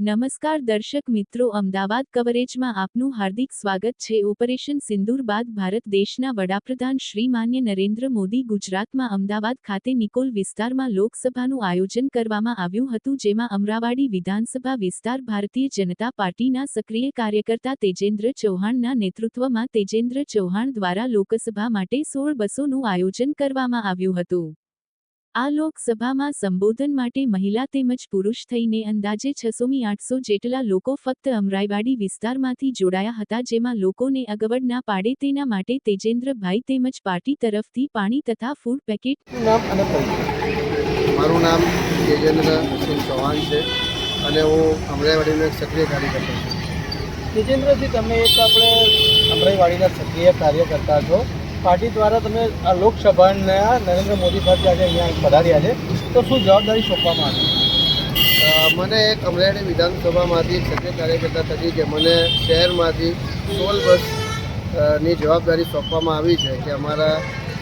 નમસ્કાર દર્શક મિત્રો, અમદાવાદ કવરેજમાં આપનું હાર્દિક સ્વાગત છે. ઓપરેશન સિંદૂર બાદ ભારત દેશના વડાપ્રધાન શ્રી માન્ય નરેન્દ્ર મોદી ગુજરાતમાં અમદાવાદ ખાતે નિકોલ વિસ્તારમાં લોકસભાનું આયોજન કરવામાં આવ્યું હતું, જેમાં અમરાવાડી વિધાનસભા વિસ્તાર ભારતીય જનતા પાર્ટીના સક્રિય કાર્યકર્તા તેજેન્દ્ર ચૌહાણના નેતૃત્વમાં તેજેન્દ્ર ચૌહાણ દ્વારા લોકસભા માટે સોળ બસોનું આયોજન કરવામાં આવ્યું હતું. આ લોકસભામાં સંબોધન માટે મહિલા તેમજ પુરુષ થઈને અંદાજે છસોમી આઠસો જેટલા લોકો ફક્ત અમરાઈવાડી વિસ્તારમાંથી જોડાયા હતા, જેમાં લોકોને અગવડ ના પાડે તેના માટે તેજેન્દ્રભાઈ તેમજ પાર્ટી તરફથી પાણી તથા ફૂડ પેકેટ મારું નામ તેજેન્દ્રસિંહ ચૌહાણ છે અને હું અમરાઈવાડીનો એક સક્રિય કાર્યકર્તા છું. તેજેન્દ્રસિંહ તમે એક આપણે અમરાઈવાડીના સક્રિય કાર્યકર્તા છો. પાર્ટી દ્વારા તમે આ લોકસભાના નરેન્દ્ર મોદી સાથે આજે અહીંયા પધાર્યા છે. તો શું જવાબદારી સોંપવામાં આવી? મને એક અમરેલી વિધાનસભામાંથી સત્ય સક્રિય કાર્યકર્તા તરીકે મને શહેરમાંથી સોલ બસની જવાબદારી સોંપવામાં આવી છે કે અમારા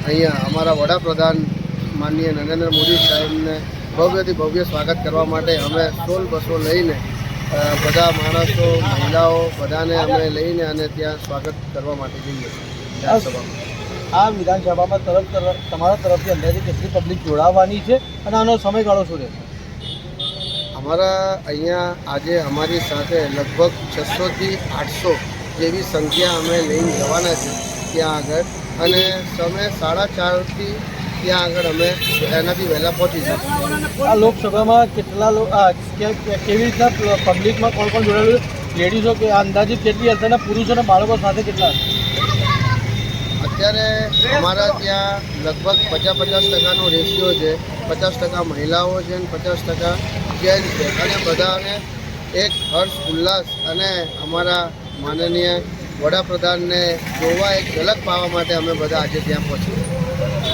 અહીંયા અમારા વડાપ્રધાન માનનીય નરેન્દ્ર મોદી સાહેબને ભવ્યથી ભવ્ય સ્વાગત કરવા માટે અમે સોલ બસો લઈને બધા માણસો મહિલાઓ બધાને અમે લઈને અને ત્યાં સ્વાગત કરવા માટે જઈએ છીએ. વિધાનસભામાં. આ વિધાનસભામાં તરફ તરફ તમારા તરફથી અંદાજે કેટલી પબ્લિક જોડાવાની છે અને આનો સમયગાળો શું રહેશે? અમારા અહીંયા આજે અમારી સાથે લગભગ છસોથી આઠસો જેવી સંખ્યા અમે લઈને જવાના છે ત્યાં આગળ. અને સમય સાડા ચારથી ત્યાં આગળ અમે એનાથી વહેલા પહોંચી જઈશું. આ લોકસભામાં કેટલા કેવી રીતના પબ્લિકમાં કોણ કોણ જોડાયેલું લેડીઝો કે અંદાજિત કેટલી હશે અને પુરુષો અને બાળકો સાથે કેટલા હશે? અત્યારે અમારા ત્યાં લગભગ પચાસ પચાસ ટકાનો રેશિયો છે. પચાસ ટકા મહિલાઓ છે અને પચાસ ટકા જેન્ટ્સ છે. અને બધાને એક હર્ષ, ઉલ્લાસ અને અમારા માનનીય વડાપ્રધાનને જોવા એક ઝલક પાવા માટે અમે બધા આજે ત્યાં પહોંચીએ